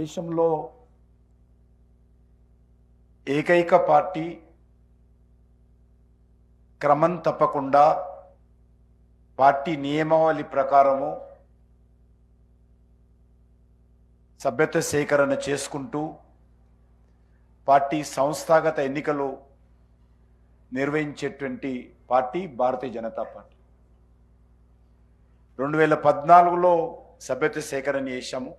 దేశంలో ఏకైక పార్టీ క్రమం తప్పకుండా పార్టీ నియమావళి ప్రకారము సభ్యత సేకరణ చేసుకుంటూ పార్టీ సంస్థాగత ఎన్నికలు నిర్వహించేటువంటి పార్టీ భారతీయ జనతా పార్టీ. రెండు వేల పద్నాలుగులో సభ్యత సేకరణ చేశాము.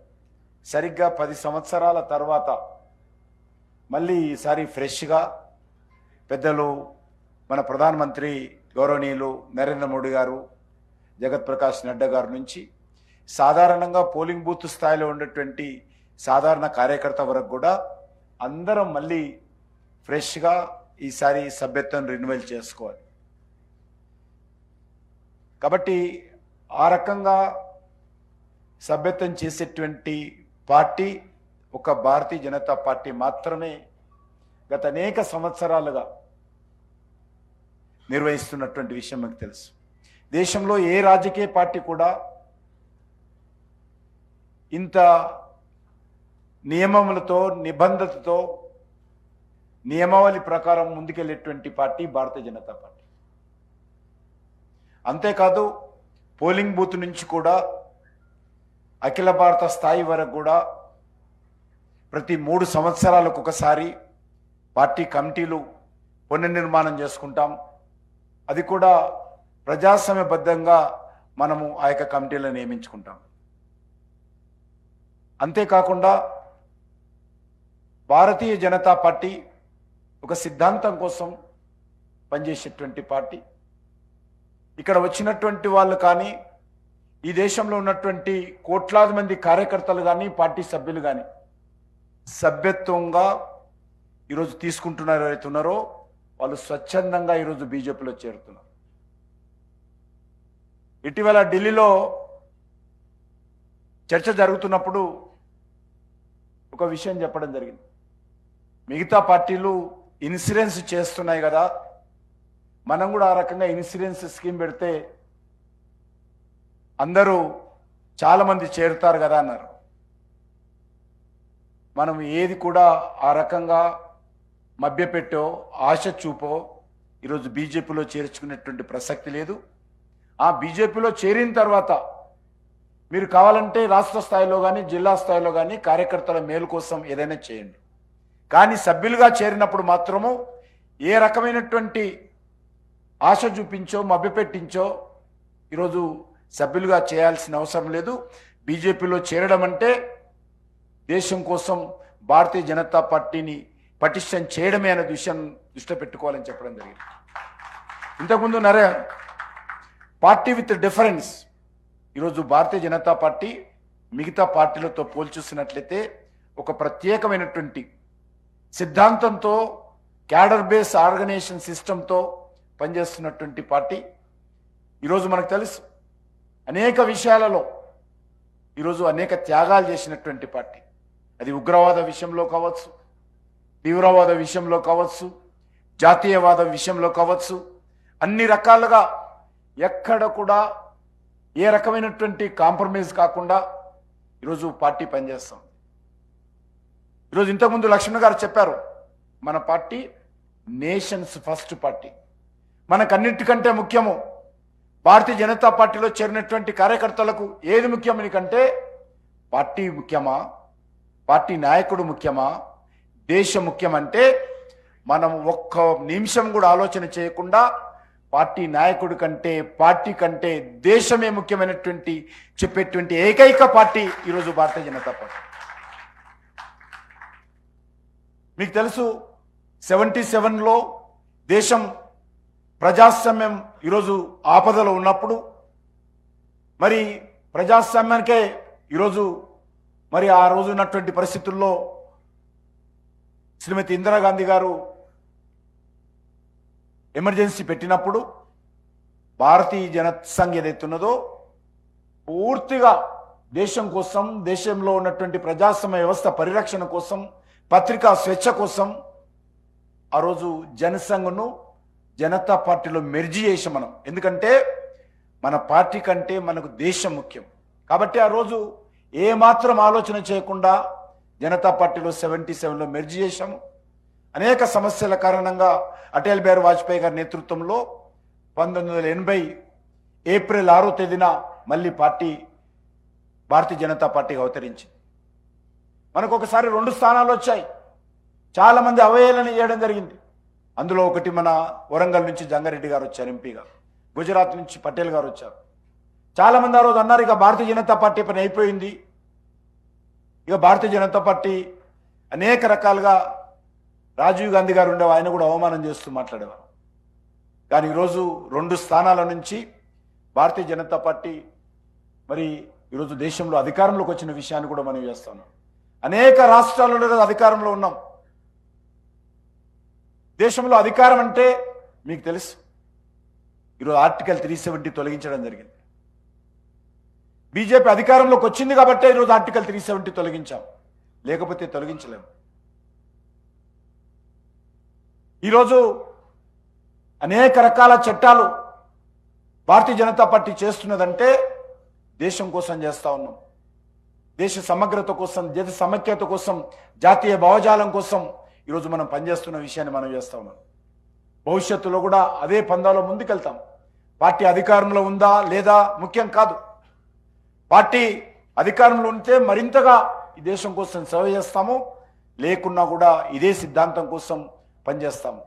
సరిగ్గా పది సంవత్సరాల తర్వాత మళ్ళీ ఈసారి ఫ్రెష్గా పెద్దలు మన ప్రధానమంత్రి గౌరవనీయులు నరేంద్ర మోడీ గారు జగత్ ప్రకాష్ నడ్డా గారి నుంచి సాధారణంగా పోలింగ్ బూత్ స్థాయిలో ఉన్నటువంటి సాధారణ కార్యకర్త వరకు కూడా అందరం మళ్ళీ ఫ్రెష్గా ఈసారి సభ్యత్వం రెన్యువల్ చేసుకోవాలి. కాబట్టి ఆ రకంగా సభ్యత్వం చేసేటువంటి పార్టీ ఒక భారతీయ జనతా పార్టీ మాత్రమే గత అనేక సంవత్సరాలుగా నిర్వహిస్తున్నటువంటి విషయం మీకు తెలుసు. దేశంలో ఏ రాజకీయ పార్టీ కూడా ఇంత నియమములతో నిబంధతతో నియమావళి ప్రకారం ముందుకెళ్ళేటువంటి పార్టీ భారతీయ జనతా పార్టీ. అంతేకాదు పోలింగ్ బూత్ నుంచి కూడా అఖిల భారత స్థాయి వరకు కూడా ప్రతి మూడు సంవత్సరాలకు ఒకసారి పార్టీ కమిటీలు పునర్నిర్మాణం చేసుకుంటాం. అది కూడా ప్రజాస్వామ్యబద్ధంగా మనము ఆ యొక్క కమిటీలను నియమించుకుంటాం. అంతేకాకుండా భారతీయ జనతా పార్టీ ఒక సిద్ధాంతం కోసం పనిచేసేటువంటి పార్టీ. ఇక్కడ వచ్చినటువంటి వాళ్ళు కానీ ఈ దేశంలో ఉన్నటువంటి కోట్లాది మంది కార్యకర్తలు కానీ పార్టీ సభ్యులు కానీ సభ్యత్వంగా ఈరోజు తీసుకుంటున్నారు ఎవరైతే ఉన్నారో వాళ్ళు స్వచ్ఛందంగా ఈరోజు బీజేపీలో చేరుతున్నారు. ఇటీవల ఢిల్లీలో చర్చ జరుగుతున్నప్పుడు ఒక విషయం చెప్పడం జరిగింది. మిగతా పార్టీలు ఇన్సూరెన్స్ చేస్తున్నాయి కదా మనం కూడా ఆ రకంగా ఇన్సూరెన్స్ స్కీమ్ పెడితే అందరూ చాలామంది చేరుతారు కదా అన్నారు. మనం ఏది కూడా ఆ రకంగా మభ్యపెట్టో ఆశ చూపో ఈరోజు బీజేపీలో చేర్చుకునేటువంటి ప్రసక్తి లేదు. ఆ బీజేపీలో చేరిన తర్వాత మీరు కావాలంటే రాష్ట్ర స్థాయిలో కానీ జిల్లా స్థాయిలో కానీ కార్యకర్తల మేలు కోసం ఏదైనా చేయండి. కానీ సభ్యులుగా చేరినప్పుడు మాత్రము ఏ రకమైనటువంటి ఆశ చూపించో మభ్యపెట్టించో ఈరోజు సభ్యులుగా చేయాల్సిన అవసరం లేదు. బీజేపీలో చేరడం అంటే దేశం కోసం భారతీయ జనతా పార్టీని పటిష్టం చేయడమే అనే విషయం దృష్టిలో పెట్టుకోవాలని చెప్పడం జరిగింది. ఇంతకుముందు నరే పార్టీ విత్ డిఫరెన్స్. ఈరోజు భారతీయ జనతా పార్టీ మిగతా పార్టీలతో పోల్చూసినట్లయితే ఒక ప్రత్యేకమైనటువంటి సిద్ధాంతంతో క్యాడర్ బేస్ ఆర్గనైజేషన్ సిస్టంతో పనిచేస్తున్నటువంటి పార్టీ. ఈరోజు మనకు తెలుసు అనేక విషయాలలో ఈరోజు అనేక త్యాగాలు చేసినటువంటి పార్టీ. అది ఉగ్రవాద విషయంలో కావచ్చు తీవ్రవాద విషయంలో కావచ్చు జాతీయవాద విషయంలో కావచ్చు అన్ని రకాలుగా ఎక్కడ కూడా ఏ రకమైనటువంటి కాంప్రమైజ్ కాకుండా ఈరోజు పార్టీ పనిచేస్తాం ఈరోజు ఇంతకుముందు లక్ష్మణ్ గారు చెప్పారు మన పార్టీ నేషన్స్ ఫస్ట్ పార్టీ. మనకన్నిటికంటే ముఖ్యము భారతీయ జనతా పార్టీలో చేరినటువంటి కార్యకర్తలకు ఏది ముఖ్యమని కంటే పార్టీ ముఖ్యమా? పార్టీ నాయకుడు ముఖ్యమా? దేశం ముఖ్యమంటే మనం ఒక్క నిమిషం కూడా ఆలోచన చేయకుండా పార్టీ నాయకుడి కంటే పార్టీ కంటే దేశమే ముఖ్యమైనటువంటి చెప్పేటువంటి ఏకైక పార్టీ ఈరోజు భారతీయ జనతా పార్టీ. మీకు తెలుసు సెవెంటీ సెవెన్లో దేశం ప్రజాస్వామ్యం ఈరోజు ఆపదలో ఉన్నప్పుడు మరి ప్రజాస్వామ్యానికే ఈరోజు మరి ఆ రోజు ఉన్నటువంటి పరిస్థితుల్లో శ్రీమతి ఇందిరాగాంధీ గారు ఎమర్జెన్సీ పెట్టినప్పుడు భారతీయ జనసంఘ్ ఏదైతే ఉన్నదో పూర్తిగా దేశం కోసం దేశంలో ఉన్నటువంటి ప్రజాస్వామ్య వ్యవస్థ పరిరక్షణ కోసం పత్రికా స్వేచ్ఛ కోసం ఆ రోజు జనసంఘను జనతా పార్టీలో మెర్జీ చేసాం మనం. ఎందుకంటే మన పార్టీ కంటే మనకు దేశం ముఖ్యం. కాబట్టి ఆ రోజు ఏ మాత్రం ఆలోచన చేయకుండా జనతా పార్టీలో సెవెంటీ సెవెన్లో మెర్జీ చేశాము. అనేక సమస్యల కారణంగా అటల్ బిహారీ వాజ్పేయి గారి నేతృత్వంలో పంతొమ్మిది వందల ఎనభై ఏప్రిల్ ఆరో తేదీన మళ్ళీ పార్టీ భారతీయ జనతా పార్టీగా అవతరించింది. మనకు ఒకసారి రెండు స్థానాలు వచ్చాయి. చాలా మంది అవహేళన చేయడం జరిగింది. అందులో ఒకటి మన వరంగల్ నుంచి జంగారెడ్డి గారు వచ్చారు ఎంపీగా. గుజరాత్ నుంచి పటేల్ గారు వచ్చారు. చాలా మంది ఆ రోజు అన్నారు ఇక భారతీయ జనతా పార్టీ పని అయిపోయింది. ఇక భారతీయ జనతా పార్టీ అనేక రకాలుగా రాజీవ్ గాంధీ గారు ఉండే ఆయన కూడా అవమానం చేస్తూ మాట్లాడేవారు. కానీ ఈరోజు రెండు స్థానాల నుంచి భారతీయ జనతా పార్టీ మరి ఈరోజు దేశంలో అధికారంలోకి వచ్చిన విషయాన్ని కూడా మనం చేస్తున్నాం అనేక రాష్ట్రాలలో అధికారంలో ఉన్నాం. దేశంలో అధికారం అంటే మీకు తెలుసు. ఈరోజు ఆర్టికల్ త్రీ సెవెంటీ తొలగించడం జరిగింది. బీజేపీ అధికారంలోకి వచ్చింది కాబట్టి ఈరోజు ఆర్టికల్ త్రీ సెవెంటీ తొలగించాం. లేకపోతే తొలగించలేము ఈరోజు అనేక రకాల చట్టాలు భారతీయ జనతా పార్టీ చేస్తున్నదంటే దేశం కోసం చేస్తా ఉన్నాం. దేశ సమగ్రత కోసం దేశ సమైక్యత కోసం జాతీయ భావజాలం కోసం ఈరోజు మనం పనిచేస్తున్న విషయాన్ని మనం చేస్తా ఉన్నాం భవిష్యత్తులో కూడా అదే పందాలో ముందుకెళ్తాం. పార్టీ అధికారంలో ఉందా లేదా ముఖ్యం కాదు. పార్టీ అధికారంలో ఉంటే మరింతగా ఈ దేశం కోసం సేవ చేస్తాము. లేకున్నా కూడా ఇదే సిద్ధాంతం కోసం పనిచేస్తాము.